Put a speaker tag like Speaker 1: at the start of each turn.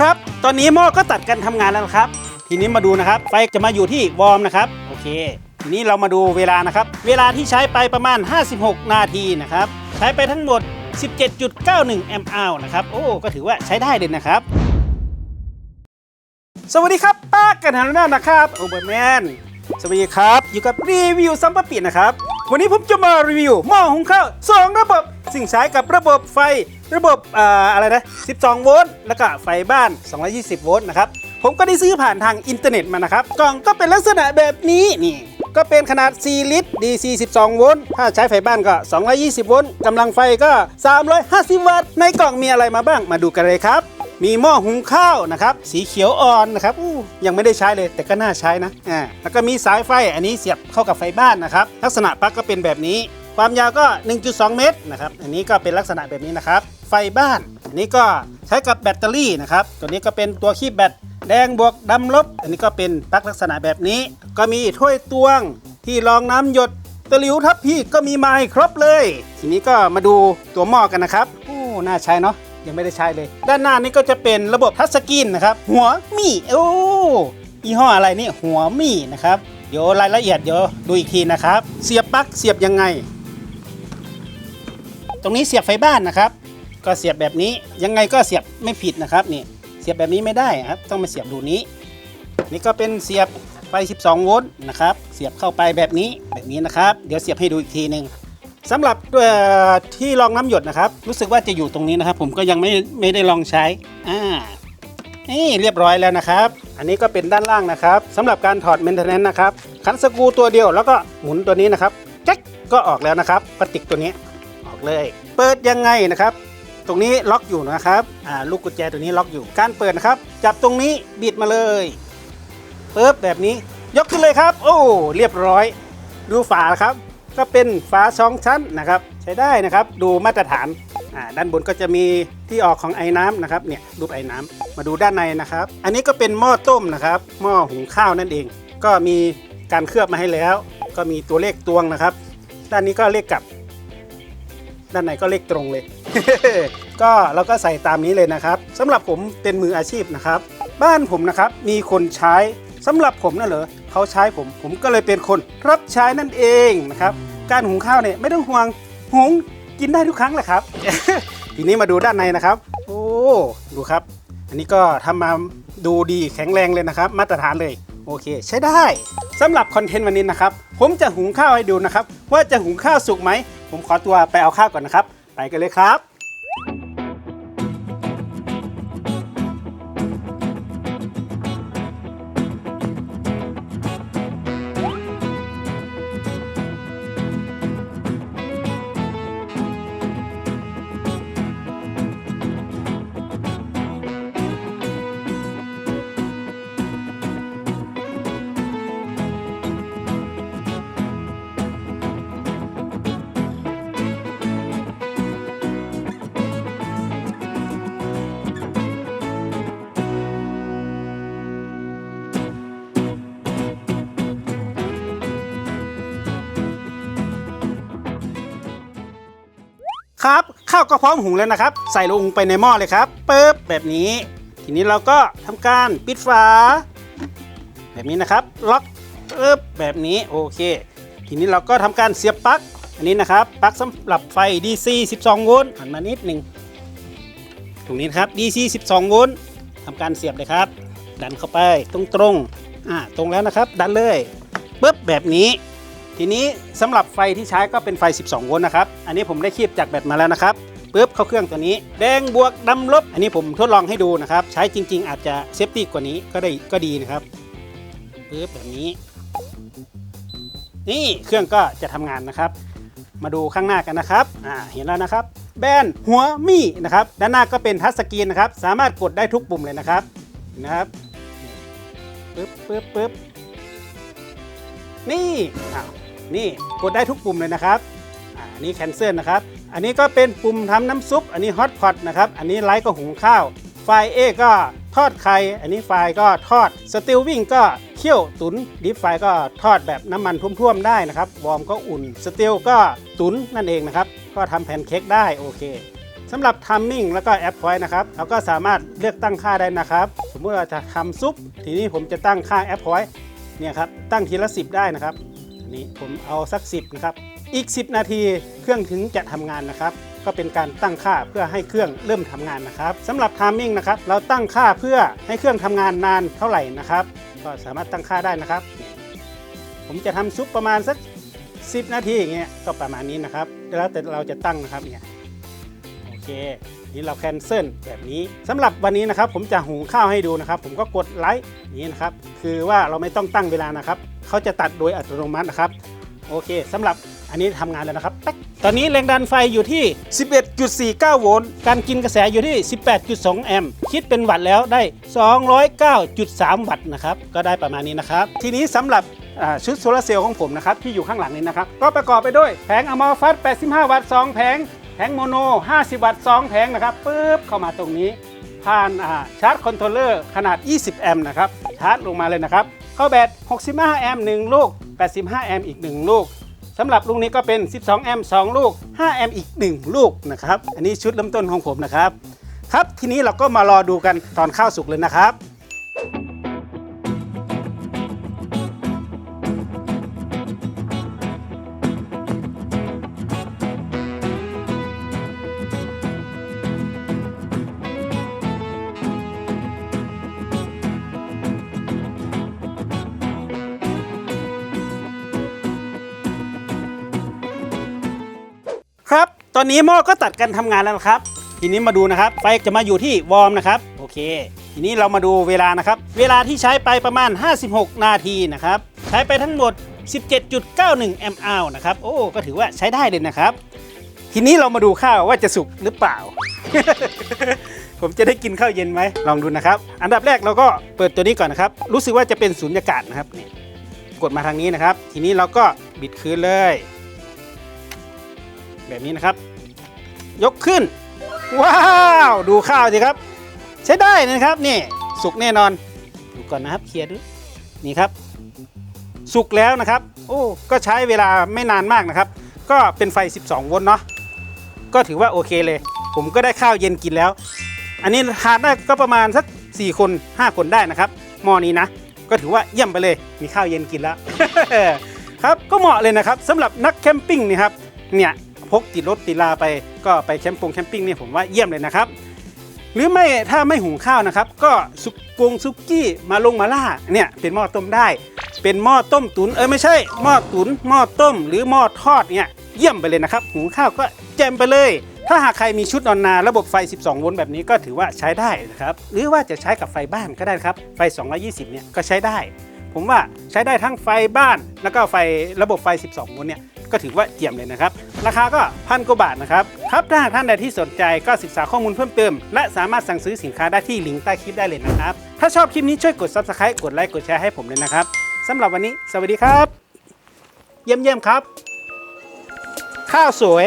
Speaker 1: ครับ ตอนนี้หม้อก็ตัดกันทำงานแล้วครับ ทีนี้มาดูนะครับ ไฟจะมาอยู่ที่วอร์มนะครับ โอเค ทีนี้เรามาดูเวลานะครับ เวลาที่ใช้ไปประมาณ 56 นาทีนะครับ ใช้ไปทั้งหมด 17.91 แอมป์อนะครับ โอ้ ก็ถือว่าใช้ได้เลยนะครับ สวัสดีครับ ป้ากันหันหน้านะครับ โอเบอร์แมน สวัสดีครับ อยู่กับรีวิวซัมปะปิดนะครับ วันนี้ผมจะมารีวิวหม้อหุงข้าวสองระบบ ซึ่งใช้กับระบบไฟระบบอ่าอะไรนะ 12 โวลต์ แล้วก็ไฟบ้าน 220 โวลต์นะครับ ผมก็ได้ซื้อผ่านทางอินเทอร์เน็ตมานะครับ กล่องก็เป็นลักษณะแบบนี้นี่ก็เป็นขนาด 4 ลิตร DC 12 โวลต์ ถ้าใช้ไฟบ้านก็ 220 โวลต์ กำลังไฟก็ 350 วัตต์ ในกล่องมีอะไรมาบ้าง มาดูกันเลยครับ มีหม้อหุงข้าวนะครับ สีเขียวอ่อนนะครับยังไม่ได้ใช้เลย แต่ก็น่าใช้นะ อ่า แล้วก็มีสายไฟ อันนี้เสียบเข้ากับไฟบ้านนะครับ ลักษณะปลั๊กก็เป็นแบบนี้ ความยาวก็ 1.2 เมตรนะครับ อันนี้ก็เป็นลักษณะแบบนี้นะครับ ไฟบ้าน อันนี้ก็ใช้กับแบตเตอรี่นะครับ ตัวนี้ก็เป็นตัวคีบแบตแดงบวกดำลบ อันนี้ก็เป็นปลั๊กลักษณะแบบนี้ ก็มีถ้วยตวงที่รองน้ำหยดตะหลิวทับพี่ก็มีไม้ครบเลย ทีนี้ก็มาดูตัวหม้อกันนะครับโอ้น่าใช้เนาะยังไม่ได้ใช้เลย ด้านหน้านี่ก็จะเป็นระบบทัชสกรีนนะครับ หัวมี่โอ้ยี่ห้ออะไรนี่หัวมี่นะครับเดี๋ยวรายละเอียดเดี๋ยวดูอีกทีนะครับ เสียบปลั๊กเสียบยังไง รงนี้เสียบไฟบ้านนะครับ ก็เสียบแบบนี้ยังไงก็เสียบไม่ผิดนะครับนี่เสียบแบบนี้ไม่ได้ครับ ต้องมาเสียบรูนี้ นี่ก็เป็นเสียบไฟ 12 โวลต์นะครับ เสียบเข้าไปแบบนี้แบบนี้นะครับ เดี๋ยวเสียบให้ดูอีกทีหนึ่งสำหรับที่รองน้ำหยดนะครับ รู้สึกว่าจะอยู่ตรงนี้นะครับ ผมก็ยังไม่ไม่ได้ลองใช้อ่านี่เรียบร้อยแล้วนะครับ อันนี้ก็เป็นด้านล่างนะครับสำหรับการถอดเมนเทนแนนซ์นะครับขันสกูตัวเดียวแล้วก็หมุนตัวนี้นะครับแจ็คก็ออกแล้วนะครับพลาสติกตัวนี้ ออกเลย เปิดยังไงนะครับ ตรงนี้ล็อกอยู่นะครับอ่าลูกกุญแจตัวนี้ล็อกอยู่ การเปิดนะครับ จับตรงนี้บิดมาเลยปึ๊บแบบนี้ยกขึ้นเลยครับ โอ้เรียบร้อย ดูฝาครับ ก็เป็นฝาสองชั้นนะครับ ใช้ได้นะครับ ดูมาตรฐานอ่าด้านบนก็จะมีที่ออกของไอ้น้ำนะครับเนี่ยรูปไอ้น้ำมาดูด้านในนะครับ อันนี้ก็เป็นหม้อต้มนะครับหม้อหุงข้าวนั่นเอง ก็มีการเคลือบมาให้แล้ว ก็มีตัวเลขตวงนะครับ ด้านนี้ก็เลขกลับ ด้านในก็เลขตรงเลย ก็เราก็ใส่ตามนี้เลยนะครับสำหรับผมเป็นมืออาชีพนะครับ บ้านผมนะครับมีคนใช้สำหรับผมน่ะเหรอเขาใช้ผม ผมก็เลยเป็นคนรับใช้นั่นเองนะครับ การหุงข้าวเนี่ยไม่ต้องห่วงหุงกินได้ทุกครั้งแหละครับ ทีนี้มาดูด้านในนะครับ โอ้ดูครับ อันนี้ก็ทำมาดูดีแข็งแรงเลยนะครับ มาตรฐานเลยโอเค ใช้ได้สำหรับคอนเทนต์วันนี้นะครับ ผมจะหุงข้าวให้ดูนะครับ ว่าจะหุงข้าวสุกไหม ผมขอตัวไปเอาข้าวก่อนนะครับ ไปกันเลยครับ ครับ ข้าวก็พร้อมหุงแล้วนะครับ ใส่ลงไปในหม้อเลยครับปึ๊บแบบนี้ ทีนี้เราก็ทำการปิดฝา แบบนี้นะครับ ล็อกปึ๊บแบบนี้โอเค ทีนี้เราก็ทำการเสียบปลั๊กอันนี้นะครับปลั๊กสำหรับไฟ DC 12 โวลต์หันมานิดหนึ่งตรงนี้นะครับ DC 12 โวลต์ทำการเสียบเลยครับ ดันเข้าไปตรงตรงอ่าตรงแล้วนะครับ ดันเลยปึ๊บแบบนี้ ทีนี้สำหรับไฟที่ใช้ก็เป็นไฟ 12 โวลต์นะครับ อันนี้ผมได้คีบจากแบตมาแล้วนะครับปึ๊บเข้าเครื่องตัวนี้ แดงบวกดำลบ อันนี้ผมทดลองให้ดูนะครับ ใช้จริง ๆ อาจจะเซฟตี้กว่านี้ก็ได้ก็ดีนะครับปึ๊บแบบนี้ นี่เครื่องก็จะทำงานนะครับ มาดูข้างหน้ากันนะครับอ่าเห็นแล้วนะครับ แบนหัวมี่นะครับ ด้านหน้าก็เป็นทัชสกรีนนะครับ สามารถกดได้ทุกปุ่มเลยนะครับนะครับปึ๊บปึ๊บปึ๊บนี่อ้าว นี่กดได้ทุกปุ่มเลยนะครับอ่าอันนี้แคนเซิลนะครับ อันนี้ก็เป็นปุ่มทำน้ำซุป อันนี้ฮอตพอตนะครับ อันนี้ไลท์ก็หุงข้าว ไฟเอก็ทอดไข่ อันนี้ไฟก็ทอด สติลวิ่งก็เคี่ยวตุนดิฟไฟก็ทอดแบบน้ำมันท่วมๆได้นะครับ วอร์มก็อุ่น สติลก็ตุนนั่นเองนะครับ ก็ทำแพนเค้กได้โอเคสำหรับ timing แล้วก็ app point นะครับเราก็สามารถเลือกตั้งค่าได้นะครับ สมมุติว่าจะทำซุป ทีนี้ผมจะตั้งค่า app point เนี่ยครับตั้งทีละ 10 ได้นะครับ นี้ผมเอาสัก 10นะครับ อีก 10 นาทีเครื่องถึงจะทำงานนะครับ ก็เป็นการตั้งค่าเพื่อให้เครื่องเริ่มทำงานนะครับสำหรับทามิ่งนะครับเราตั้งค่าเพื่อให้เครื่องทำงานนานเท่าไหร่นะครับ ก็สามารถตั้งค่าได้นะครับ ผมจะทำซุปประมาณสัก 10 นาทีอย่างเงี้ยก็ประมาณนี้นะครับแล้วแต่เราจะตั้งนะครับเนี่ย เคนี่เราแคนเซิลแบบนี้สำหรับวันนี้นะครับ ผมจะหุงข้าวให้ดูนะครับ ผมก็กดไลค์นี้นะครับ คือว่าเราไม่ต้องตั้งเวลานะครับเขาจะตัดโดยอัตโนมัตินะครับ โอเคสำหรับอันนี้ทำงานแล้วนะครับ ตอนนี้แรงดันไฟอยู่ที่ 11.49 โวลต์การกินกระแสอยู่ที่ 18.2 แอมป์คิดเป็นวัตต์แล้วได้ 209.3 วัตต์นะครับก็ได้ประมาณนี้นะครับ ทีนี้สำหรับชุดโซลาเซลล์ของผมนะครับที่อยู่ข้างหลังนี้นะครับ ก็ประกอบไปด้วยแผงอะมอฟัส85 วัตต์ 2 แผง แผงโมโน 50 วัตต์ 2 แผงนะครับปึ๊บเข้ามาตรงนี้ ผ่านาชาร์จคอนโทรลเลอร์ขนาด 20 แอมป์นะครับ ชาร์จลงมาเลยนะครับ เข้าแบต 65 แอมป์1ลูก 85 แอมป์อีก 1 ลูกสำหรับลูกนี้ก็เป็น 12 แอมป์2ลูก 5 แอมป์อีก 1 ลูกนะครับ อันนี้ชุดเริ่มต้นของผมนะครับ ครับ ทีนี้เราก็มารอดูกันตอนข้าวสุกเลยนะครับ ตอนนี้หม้อก็ตัดกันทำงานแล้วนะครับ ทีนี้มาดูนะครับ ไฟจะมาอยู่ที่วอร์มนะครับ โอเค ทีนี้เรามาดูเวลานะครับ เวลาที่ใช้ไปประมาณ 56 นาทีนะครับ ใช้ไปทั้งหมด 17.91 แอมป์อนะครับ โอ้ ก็ถือว่าใช้ได้เลยนะครับ ทีนี้เรามาดูข้าวว่าจะสุกหรือเปล่า ผมจะได้กินข้าวเย็นไหม ลองดูนะครับ อันดับแรกเราก็เปิดตัวนี้ก่อนนะครับ รู้สึกว่าจะเป็นสูญญากาศนะครับนี่กดมาทางนี้นะครับ ทีนี้เราก็บิดคืนเลย แบบนี้นะครับ ยกขึ้น ว้าวดูข้าวสิครับ ใช้ได้นะครับนี่สุกแน่นอนดูก่อนนะครับเคลียร์ดูนี่ครับ สุกแล้วนะครับ โอ้ก็ใช้เวลาไม่นานมากนะครับ ก็เป็นไฟ 12 โวลต์เนาะก็ถือว่าโอเคเลย ผมก็ได้ข้าวเย็นกินแล้ว อันนี้ทานได้ก็ประมาณสัก 4 คน 5 คนได้นะครับหม้อนี้นะ ก็ถือว่าเยี่ยมไปเลยมีข้าวเย็นกินแล้วครับก็เหมาะเลยนะครับสำหรับนักแคมปิ้งนี่ครับเนี่ย กติดรถติดลาไป ก็ไปแคมป์ปงแคมปิ้งเนี่ยผมว่าเยี่ยมเลยนะครับ หรือไม่ถ้าไม่หุงข้าวนะครับ ก็ซุกกงซุกี้มาลงมาล่าเนี่ยเป็นหม้อต้มได้ เป็นหม้อต้มตุนเออไม่ใช่หม้อตุนหม้อต้ม หรือหม้อทอดเนี่ยเยี่ยมไปเลยนะครับหุงข้าวก็แจ่มไปเลยถ้าหากใครมีชุดนอนนาระบบไฟ 12 โวลต์แบบนี้ก็ถือว่าใช้ได้นะครับ หรือว่าจะใช้กับไฟบ้านก็ได้ครับ ไฟ 220 เนี่ยก็ใช้ได้ ผมว่าใช้ได้ทั้งไฟบ้าน แล้วก็ไฟระบบไฟ 12 โวลต์เนี่ยก็ถือว่าเยี่ยมเลยนะครับ ราคาก็พันกว่าบาทนะครับ ครับถ้าหากท่านใดที่สนใจก็ศึกษาข้อมูลเพิ่มเติม และสามารถสั่งซื้อสินค้าได้ที่ลิงก์ใต้คลิปได้เลยนะครับ ถ้าชอบคลิปนี้ช่วยกด subscribe กดไลค์กดแชร์ให้ผมเลยนะครับสำหรับวันนี้ สวัสดีครับ เยี่ยมเยี่ยมๆครับ ข้าวสวย